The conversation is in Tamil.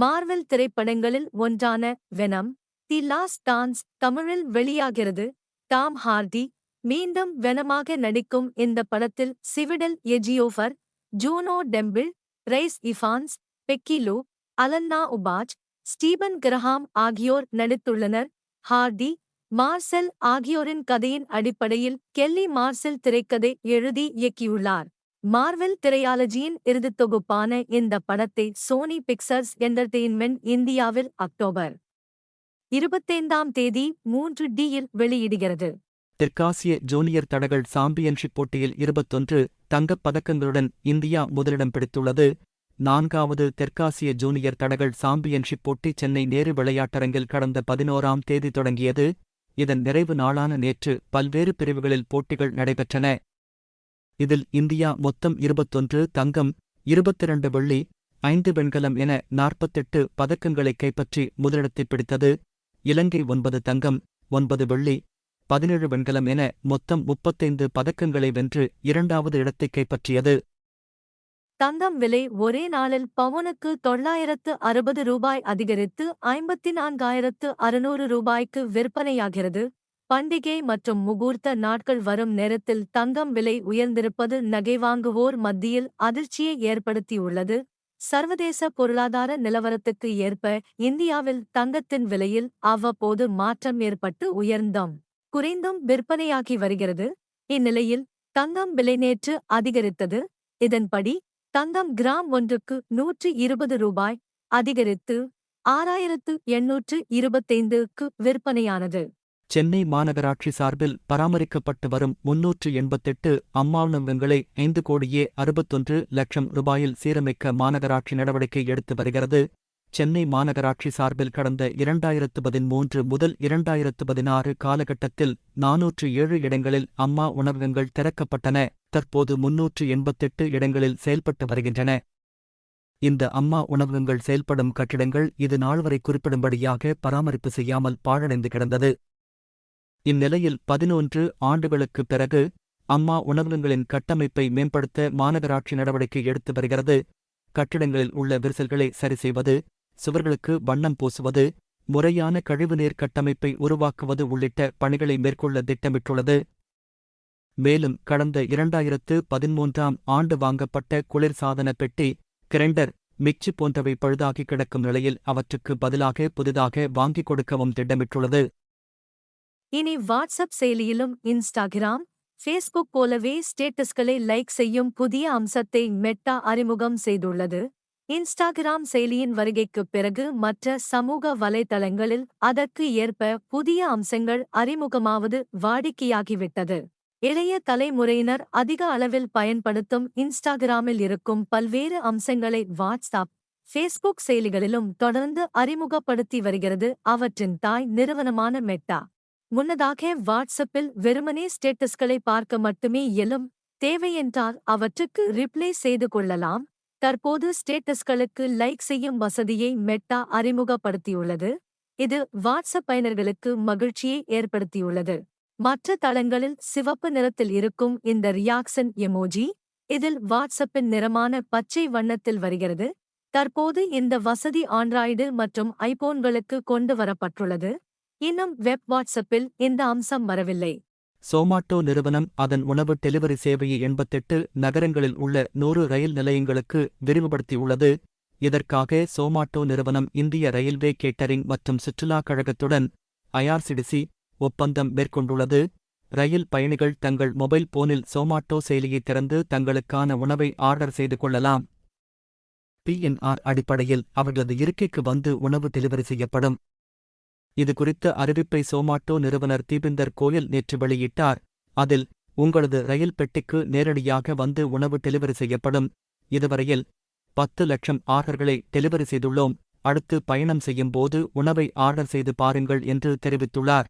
மார்வெல் திரைப்படங்களில் ஒன்றான வெனம் தி லாஸ்ட் டான்ஸ் தமிழில் வெளியாகிறது. டாம் ஹார்டி மீண்டும் வெனமாக நடிக்கும் இந்த படத்தில் Chiwetel Ejiofor Juno Temple Rhys Ifans Peggy Lu Alanna Ubach Stephen Graham ஆகியோர் நடித்துள்ளனர். ஹார்டி மார்செல் ஆகியோரின் கதையின் அடிப்படையில் கெல்லி மார்செல் திரைக்கதை எழுதி இயக்கியுள்ளார். மார்வெல் திரையாலஜியின் இறுதித் தொகுப்பான இந்த படத்தை சோனி பிக்சர்ஸ் என்டர்டெயின்மெண்ட் இந்தியாவில் அக்டோபர் இருபத்தைந்தாம் தேதி மூன்று டியில் வெளியிடுகிறது. தெற்காசிய ஜூனியர் தடகள் சாம்பியன்ஷிப் போட்டியில் இருபத்தொன்று தங்கப் பதக்கங்களுடன் இந்தியா முதலிடம் பிடித்துள்ளது. நான்காவது தெற்காசிய ஜூனியர் தடகள் சாம்பியன்ஷிப் போட்டி சென்னை நேரு விளையாட்டரங்கில் கடந்த பதினோராம் தேதி தொடங்கியது. இதன் நிறைவு நாளான நேற்று பல்வேறு பிரிவுகளில் போட்டிகள் நடைபெற்றன. இதில் இந்தியா மொத்தம் இருபத்தொன்று தங்கம் இருபத்திரண்டு வெள்ளி ஐந்து வெண்கலம் என நாற்பத்தெட்டு பதக்கங்களை கைப்பற்றி முதலிடத்தை பிடித்தது. இலங்கை ஒன்பது தங்கம் ஒன்பது வெள்ளி பதினேழு வெண்கலம் என மொத்தம் முப்பத்தைந்து பதக்கங்களை வென்று இரண்டாவது இடத்தை கைப்பற்றியது. தங்கம் விலை ஒரே நாளில் பவுனுக்கு தொள்ளாயிரத்து அறுபது ரூபாய் அதிகரித்து ஐம்பத்தி நான்காயிரத்து அறுநூறு ரூபாய்க்கு விற்பனையாகிறது. பண்டிகை மற்றும் முகூர்த்த நாட்கள் வரும் நேரத்தில் தங்கம் விலை உயர்ந்திருப்பது நகை வாங்குவோர் மத்தியில் அதிர்ச்சியை ஏற்படுத்தியுள்ளது. சர்வதேச பொருளாதார நிலவரத்துக்கு ஏற்ப இந்தியாவில் தங்கத்தின் விலையில் அவ்வப்போது மாற்றம் ஏற்பட்டு உயர்ந்தோம். குறைந்தும் விற்பனையாகி வருகிறது. இந்நிலையில் தங்கம் விலை நேற்று அதிகரித்தது. இதன்படி தங்கம் கிராம் ஒன்றுக்கு நூற்று இருபது ரூபாய் அதிகரித்து ஆறாயிரத்து எண்ணூற்று இருபத்தைந்துக்கு விற்பனையானது. சென்னை மாநகராட்சி சார்பில் பராமரிக்கப்பட்டு வரும் முன்னூற்று எண்பத்தெட்டு அம்மாவனங்களை ஐந்து கோடியே அறுபத்தொன்று லட்சம் ரூபாயில் சீரமைக்க மாநகராட்சி நடவடிக்கை எடுத்து வருகிறது. சென்னை மாநகராட்சி சார்பில் கடந்த இரண்டாயிரத்து பதிமூன்று முதல் இரண்டாயிரத்து பதினாறு காலகட்டத்தில் நாநூற்று ஏழு இடங்களில் அம்மா உணவகங்கள் திறக்கப்பட்டன. தற்போது முன்னூற்று எண்பத்தெட்டு இடங்களில் செயல்பட்டு வருகின்றன. இந்த அம்மா உணவகங்கள் செயல்படும் கட்டிடங்கள் இது நாள்வரை குறிப்பிடும்படியாக பராமரிப்பு செய்யாமல் பாழடைந்து கிடந்தது. இந்நிலையில் பதினொன்று ஆண்டுகளுக்குப் பிறகு அம்மா உணவகங்களின் கட்டமைப்பை மேம்படுத்த மாநகராட்சி நடவடிக்கை எடுத்து வருகிறது. கட்டிடங்களில் உள்ள விரிசல்களை சரி செய்வது சுவர்களுக்கு வண்ணம் பூசுவது முறையான கழிவுநீர் கட்டமைப்பை உருவாக்குவது உள்ளிட்ட பணிகளை மேற்கொள்ள திட்டமிட்டுள்ளது. மேலும் கடந்த இரண்டாயிரத்து பதிமூன்றாம் ஆண்டு வாங்கப்பட்ட குளிர்சாதன பெட்டி கிரைண்டர் மிக்சி போன்றவை பழுதாகி கிடக்கும் நிலையில் அவற்றுக்கு பதிலாக புதிதாக வாங்கிக் கொடுக்கவும் திட்டமிட்டுள்ளது. இனி வாட்ஸ்அப் செயலியிலும் இன்ஸ்டாகிராம் ஃபேஸ்புக் போலவே ஸ்டேட்டஸ்களை லைக் செய்யும் புதிய அம்சத்தை மெட்டா அறிமுகம் செய்துள்ளது. இன்ஸ்டாகிராம் செயலியின் வருகைக்குப் பிறகு மற்ற சமூக வலைதளங்களில் அதற்கு ஏற்ப புதிய அம்சங்கள் அறிமுகமாவது வாடிக்கையாகிவிட்டது. இளைய தலைமுறையினர் அதிக அளவில் பயன்படுத்தும் இன்ஸ்டாகிராமில் இருக்கும் பல்வேறு அம்சங்களை வாட்ஸ்அப் ஃபேஸ்புக் செயலிகளிலும் தொடர்ந்து அறிமுகப்படுத்தி வருகிறது. அவற்றின் தாய் நிறுவனமான மெட்டா. முன்னதாக வாட்ஸ்அப்பில் வெறுமனே ஸ்டேட்டஸ்களை பார்க்க மட்டுமே இயலும். தேவையென்றால் அவற்றுக்கு ரிப்ளை செய்து கொள்ளலாம். தற்போது ஸ்டேட்டஸ்களுக்கு லைக் செய்யும் வசதியை மெட்டா அறிமுகப்படுத்தியுள்ளது. இது வாட்ஸ்அப் பயனர்களுக்கு மகிழ்ச்சியை ஏற்படுத்தியுள்ளது. மற்ற தளங்களில் சிவப்பு நிறத்தில் இருக்கும் இந்த ரியாக்ஷன் எமோஜி இதில் வாட்ஸ்அப்பின் நிறமான பச்சை வண்ணத்தில் வருகிறது. தற்போது இந்த வசதி ஆண்ட்ராய்டு மற்றும் ஐபோன்களுக்கு கொண்டு வரப்பட்டுள்ளது. இன்னும் வெப் வாட்ஸ்அப்பில் இந்த அம்சம் வரவில்லை. சோமாட்டோ நிறுவனம் அதன் உணவு டெலிவரி சேவையை எண்பத்தெட்டு நகரங்களில் உள்ள நூறு ரயில் நிலையங்களுக்கு விரிவுபடுத்தியுள்ளது. இதற்காக சோமாட்டோ நிறுவனம் இந்திய ரயில்வே கேட்டரிங் மற்றும் சுற்றுலாக் கழகத்துடன் ஐஆர்சிடிசி ஒப்பந்தம் மேற்கொண்டுள்ளது. ரயில் பயணிகள் தங்கள் மொபைல் போனில் சோமாட்டோ செயலியை திறந்து தங்களுக்கான உணவை ஆர்டர் செய்து கொள்ளலாம். பிஎன்ஆர் அடிப்படையில் அவர்களது இருக்கைக்கு வந்து உணவு டெலிவரி செய்யப்படும். இது குறித்த அறிவிப்பை சோமாட்டோ நிறுவனர் தீபிந்தர் கோயல் நேற்று வெளியிட்டார். அதில் உங்களது ரயில் பெட்டிக்கு நேரடியாக வந்து உணவு டெலிவரி செய்யப்படும். இதுவரையில் பத்து லட்சம் ஆர்டர்களை டெலிவரி செய்துள்ளோம். அடுத்து பயணம் செய்யும் போது உணவை ஆர்டர் செய்து பாருங்கள் என்று தெரிவித்துள்ளார்.